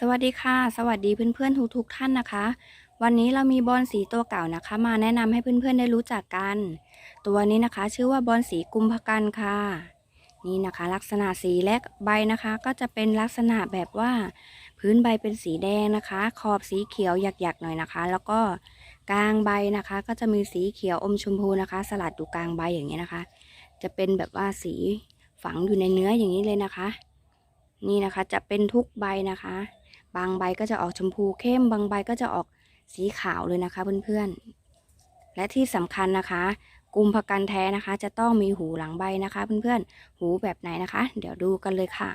สวัสดีค่ะ สวัสดีเพื่อนๆทุกๆท่านนะคะ วันนี้เรามีบอลสีตัวเก่านะคะ มาแนะนำให้เพื่อนๆได้รู้จักกัน ตัวนี้นะคะ ชื่อว่าบอลสีกุมภกันค่ะ นี่นะคะ ลักษณะสีและใบนะคะ ก็จะเป็นลักษณะแบบว่า พื้นใบเป็นสีแดงนะคะ ขอบสีเขียวหยักๆหน่อยนะคะ แล้วก็กลางใบนะคะ ก็จะมีสีเขียวอมชมพูนะคะ สลัดอยู่กลางใบอย่างนี้ยนะคะ จะเป็นแบบว่าสีฝังอยู่ในเนื้ออย่างนี้เลยนะคะ นี่นะคะจะเป็นทุกใบนะคะ บางใบก็จะออกชมพูเข้ม บางใบก็จะออกสีขาวเลยนะคะเพื่อนๆ และที่สำคัญนะคะกุมภกันแท้นะคะ จะต้องมีหูหลังใบนะคะเพื่อนๆ หูแบบไหนนะคะ เดี๋ยวดูกันเลยค่ะ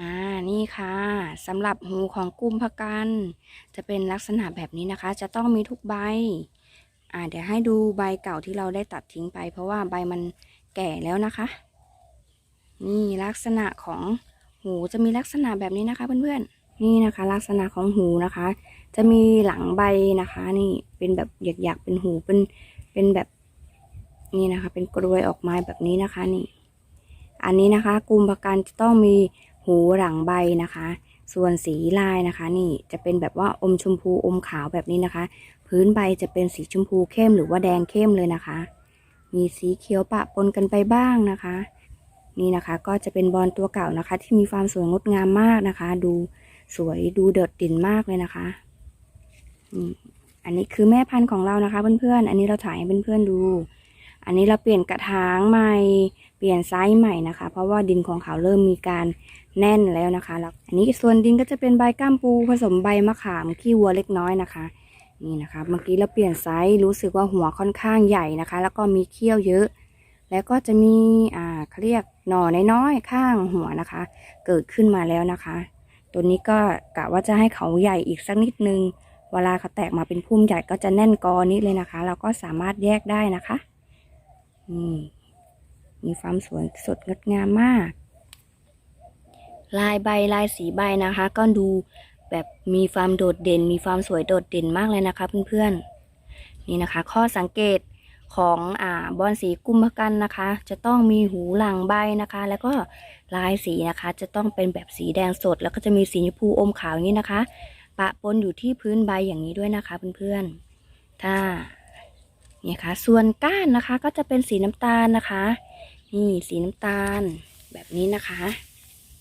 อ่า นี่ค่ะสำหรับหูของกุมภกัน จะเป็นลักษณะแบบนี้นะคะ จะต้องมีทุกใบ อ่า เดี๋ยวให้ดูใบเก่าที่เราได้ตัดทิ้งไป เพราะว่าใบมันแก่แล้วนะคะ นี่ลักษณะของ หูจะมีลักษณะแบบนี้นะคะเพื่อนๆ นี่นะคะ ลักษณะของหูนะคะ จะมีหลังใบนะคะ นี่เป็นแบบหยักๆเป็นหูเป็นเป็นแบบนี่นะคะ เป็นกรวยออกมาแบบนี้นะคะนี่ อันนี้นะคะกลุ่มภกันจะต้องมีหูหลังใบนะคะ ส่วนสีลายนะคะ นี่จะเป็นแบบว่าอมชมพูอมขาวแบบนี้นะคะ พื้นใบจะเป็นสีชมพูเข้มหรือว่าแดงเข้มเลยนะคะ มีสีเขียวปะปนกันไปบ้างนะคะ นี่นะคะก็จะเป็นบอลตัวเก่านะคะ ที่มีความสวยงดงามมากนะคะ ดูสวยดูเด็ดเด่นมากเลยนะคะนี่อันนี้คือแม่พันธุ์ของเรานะคะ เพื่อนๆ อันนี้เราถ่ายให้เพื่อนๆดู อันนี้เราเปลี่ยนกระถางใหม่เปลี่ยนไซส์ใหม่นะคะ เพราะว่าดินของเขาเริ่มมีการแน่นแล้วนะคะแล้วอันนี้ส่วนดินก็จะเป็นใบก้ามปูผสมใบมะขามขี้วัวเล็กน้อยนะคะ นี่นะคะ เมื่อกี้เราเปลี่ยนไซส์รู้สึกว่าหัวค่อนข้างใหญ่นะคะ แล้วก็มีเขี้ยวเยอะ แล้วก็จะมีอ่าเขาเรียกหน่อน้อยๆข้างหัวนะคะ เกิดขึ้นมาแล้วนะคะ ตัวนี้ก็กะว่าจะให้เขาใหญ่อีกสักนิดนึง เวลาเขาแตกมาเป็นพุ่มใหญ่ก็จะแน่นกอนี้เลยนะคะ เราก็สามารถแยกได้นะคะนี่มีความสวยสดงดงามมาก ลายใบลายสีใบนะคะ ก็ดูแบบมีความโดดเด่น มีความสวยโดดเด่นมากเลยนะคะเพื่อนๆนี่นะคะ ข้อสังเกต ของอ่าบอลสีกุมภกันนะคะ จะต้องมีหูหลังใบนะคะ แล้วก็ลายสีนะคะ จะต้องเป็นแบบสีแดงสด แล้วก็จะมีสีชมพูอมขาวอย่างนี้นะคะ ปะปนอยู่ที่พื้นใบอย่างนี้ด้วยนะคะเพื่อนๆถ้าเนี่ยค่ะ ส่วนก้านนะคะก็จะเป็นสีน้ำตาลนะคะ นี่สีน้ำตาลแบบนี้นะคะ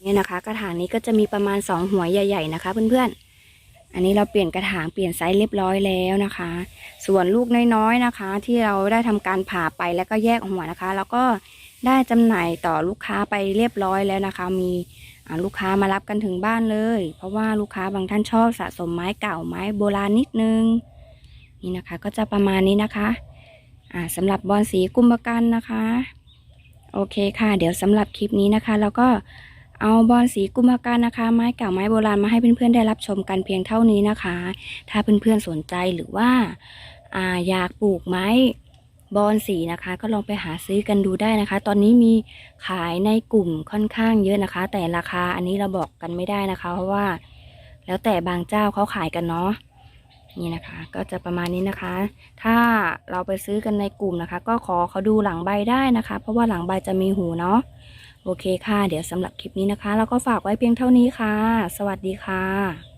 เนี่ยนะคะ กระถางนี้ก็จะมีประมาณสองหัวใหญ่ ๆ นะคะ เพื่อนๆ อันนี้เราเปลี่ยนกระถางเปลี่ยนไซส์เรียบร้อยแล้วนะคะ ส่วนลูกน้อยๆนะคะ ที่เราได้ทำการผ่าไปแล้วก็แยกหัวนะคะ แล้วก็ได้จำหน่ายต่อลูกค้าไปเรียบร้อยแล้วนะคะ มีลูกค้ามารับกันถึงบ้านเลย เพราะว่าลูกค้าบางท่านชอบสะสมไม้เก่าไม้โบราณนิดนึง นี่นะคะก็จะประมาณนี้นะคะอ่าสำหรับบอลสีกุมภกันนะคะ โอเคค่ะ เดี๋ยวสำหรับคลิปนี้นะคะ เราก็ เอาบอลสีกุมภกันนะคะ ไม้เก่าไม้โบราณมาให้เพื่อนๆได้รับชมกันเพียงเท่านี้นะคะ ถ้าเพื่อนๆสนใจหรือว่าอ่าอยากปลูกไม้บอลสีนะคะ ก็ลองไปหาซื้อกันดูได้นะคะ ตอนนี้มีขายในกลุ่มค่อนข้างเยอะนะคะ แต่ราคาอันนี้เราบอกกันไม่ได้นะคะ เพราะว่า แล้วแต่บางเจ้าเขาขายกันเนาะนี่นะคะ ก็จะประมาณนี้นะคะ ถ้าเราไปซื้อกันในกลุ่มนะคะ ก็ขอเขาดูหลังใบได้นะคะ เพราะว่าหลังใบจะมีหูเนาะ โอเคค่ะ เดี๋ยวสำหรับคลิปนี้นะคะ เราก็ฝากไว้เพียงเท่านี้ค่ะ สวัสดีค่ะ